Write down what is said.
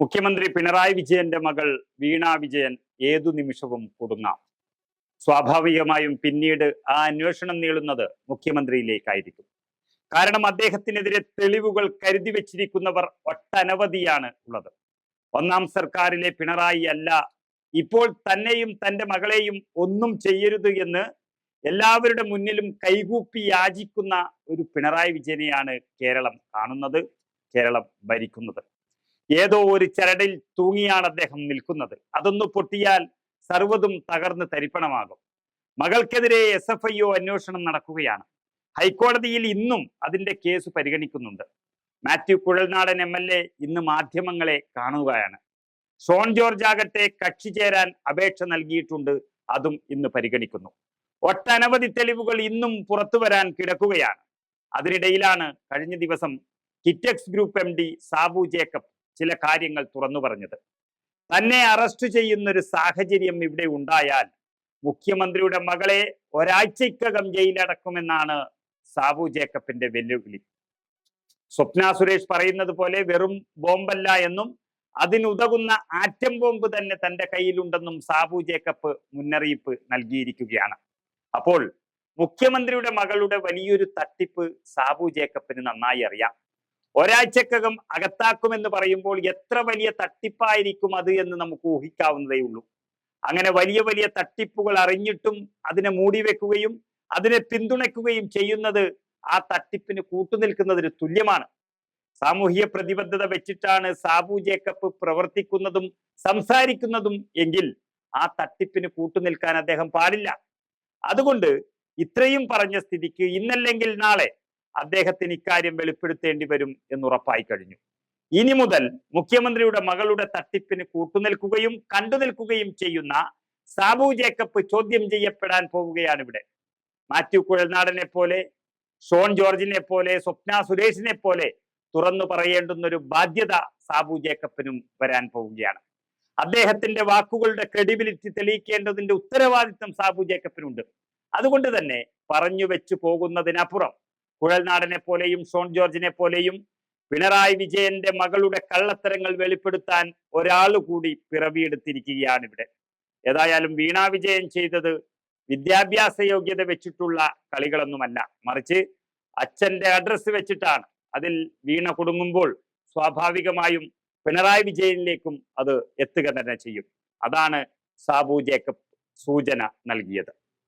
മുഖ്യമന്ത്രി പിണറായി വിജയന്റെ മകൾ വീണ വിജയൻ ഏതു നിമിഷവും കുടുങ്ങാം സ്വാഭാവികമായും പിന്നീട് ആ അന്വേഷണം നീളുന്നത് മുഖ്യമന്ത്രിയിലേക്കായിരിക്കും. കാരണം അദ്ദേഹത്തിനെതിരെ തെളിവുകൾ കരുതി വെച്ചിരിക്കുന്നവർ ഒട്ടനവധിയാണ് ഉള്ളത്. ഒന്നാം സർക്കാരിലെ പിണറായി അല്ല ഇപ്പോൾ തന്നെയും തന്റെ മകളെയും ഒന്നും ചെയ്യരുത് എന്ന് എല്ലാവരുടെ മുന്നിലും കൈകൂപ്പി യാചിക്കുന്ന ഒരു പിണറായി വിജയനെയാണ് കേരളം കാണുന്നത് കേരളം ഭരിക്കുന്നത്. ഏതോ ഒരു ചരടിൽ തൂങ്ങിയാണ് അദ്ദേഹം നിൽക്കുന്നത്. അതൊന്ന് പൊട്ടിയാൽ സർവതും തകർന്ന് തരിപ്പണമാകും. മകൾക്കെതിരെ എസ് എഫ് ഐ ഒ അന്വേഷണം നടക്കുകയാണ്. ഹൈക്കോടതിയിൽ ഇന്നും അതിന്റെ കേസ് പരിഗണിക്കുന്നുണ്ട്. Mathew Kuzhalnadan M L A ഇന്ന് മാധ്യമങ്ങളെ കാണുകയാണ്. സോൺ ജോർജ് ആകട്ടെ കക്ഷി ചേരാൻ അപേക്ഷ നൽകിയിട്ടുണ്ട് അതും ഇന്ന് പരിഗണിക്കുന്നു. ഒട്ടനവധി തെളിവുകൾ ഇന്നും പുറത്തു വരാൻ കിടക്കുകയാണ്. അതിനിടയിലാണ് കഴിഞ്ഞ ദിവസം Kitex group M D Sabu Jacob ചില കാര്യങ്ങൾ തുറന്നു പറഞ്ഞത്. തന്നെ അറസ്റ്റ് ചെയ്യുന്നൊരു സാഹചര്യം ഇവിടെ ഉണ്ടായാൽ മുഖ്യമന്ത്രിയുടെ മകളെ ഒരാഴ്ചക്കകം ജയിലടക്കുമെന്നാണ് സാബു ജേക്കബിന്റെ വെല്ലുവിളി. സ്വപ്ന സുരേഷ് പറയുന്നത് പോലെ വെറും ബോംബല്ല എന്നും അതിനുതകുന്ന ആറ്റം ബോംബ് തന്നെ തന്റെ കയ്യിലുണ്ടെന്നും സാബു ജേക്കബ് മുന്നറിയിപ്പ് നൽകിയിരിക്കുകയാണ്. അപ്പോൾ മുഖ്യമന്ത്രിയുടെ മകളുടെ വലിയൊരു തട്ടിപ്പ് സാബു ജേക്കബിന് നന്നായി അറിയാം. ഒരാഴ്ചക്കകം അകത്താക്കുമെന്ന് പറയുമ്പോൾ എത്ര വലിയ തട്ടിപ്പായിരിക്കും അത് എന്ന് നമുക്ക് ഊഹിക്കാവുന്നതേ ഉള്ളൂ. അങ്ങനെ വലിയ വലിയ തട്ടിപ്പുകൾ അറിഞ്ഞിട്ടും അതിനെ മൂടി വെക്കുകയും അതിനെ പിന്തുണയ്ക്കുകയും ചെയ്യുന്നത് ആ തട്ടിപ്പിന് കൂട്ടുനിൽക്കുന്നതിന് തുല്യമാണ്. സാമൂഹിക പ്രതിബദ്ധത വെച്ചിട്ടാണ് സാബു ജേക്കബ് പ്രവർത്തിക്കുന്നതും സംസാരിക്കുന്നതും എങ്കിൽ ആ തട്ടിപ്പിന് കൂട്ടുനിൽക്കാൻ അദ്ദേഹം പാടില്ല. അതുകൊണ്ട് ഇത്രയും പറഞ്ഞ സ്ഥിതിക്ക് ഇന്നല്ലെങ്കിൽ നാളെ അദ്ദേഹത്തിന് ഇക്കാര്യം വെളിപ്പെടുത്തേണ്ടി വരും എന്നുറപ്പായി കഴിഞ്ഞു. ഇനി മുതൽ മുഖ്യമന്ത്രിയുടെ മകളുടെ തട്ടിപ്പിന് കൂട്ടുനിൽക്കുകയും കണ്ടുനിൽക്കുകയും ചെയ്യുന്ന സാബു ജേക്കബ് ചോദ്യം ചെയ്യപ്പെടാൻ പോവുകയാണ് ഇവിടെ. മാത്യു കുഴൽനാടനെ പോലെ ഷോൺ ജോർജിനെ പോലെ സ്വപ്ന സുരേഷിനെ പോലെ തുറന്നു പറയേണ്ടുന്ന ഒരു ബാധ്യത സാബു ജേക്കബിനും വരാൻ പോവുകയാണ്. അദ്ദേഹത്തിന്റെ വാക്കുകളുടെ ക്രെഡിബിലിറ്റി തെളിയിക്കേണ്ടതിന്റെ ഉത്തരവാദിത്തം സാബു ജേക്കബിനുണ്ട്. അതുകൊണ്ട് തന്നെ പറഞ്ഞു വെച്ചു പോകുന്നതിനപ്പുറം കുഴൽനാടനെ പോലെയും സോൺ ജോർജിനെ പോലെയും പിണറായി വിജയന്റെ മകളുടെ കള്ളത്തരങ്ങൾ വെളിപ്പെടുത്താൻ ഒരാൾ കൂടി പിറവിയെടുത്തിരിക്കുകയാണ് ഇവിടെ ഏതായാലും വീണ വിജയൻ ചെയ്തത് വിദ്യാഭ്യാസ യോഗ്യത വെച്ചിട്ടുള്ള കളികളൊന്നുമല്ല. മറിച്ച് അച്ഛന്റെ അഡ്രസ്സ് വെച്ചിട്ടാണ്. അതിൽ വീണ കുടുങ്ങുമ്പോൾ സ്വാഭാവികമായും പിണറായി വിജയനിലേക്കും അത് എത്തുക തന്നെ ചെയ്യും. അതാണ് സാബു ജേക്കബ് സൂചന നൽകിയത്.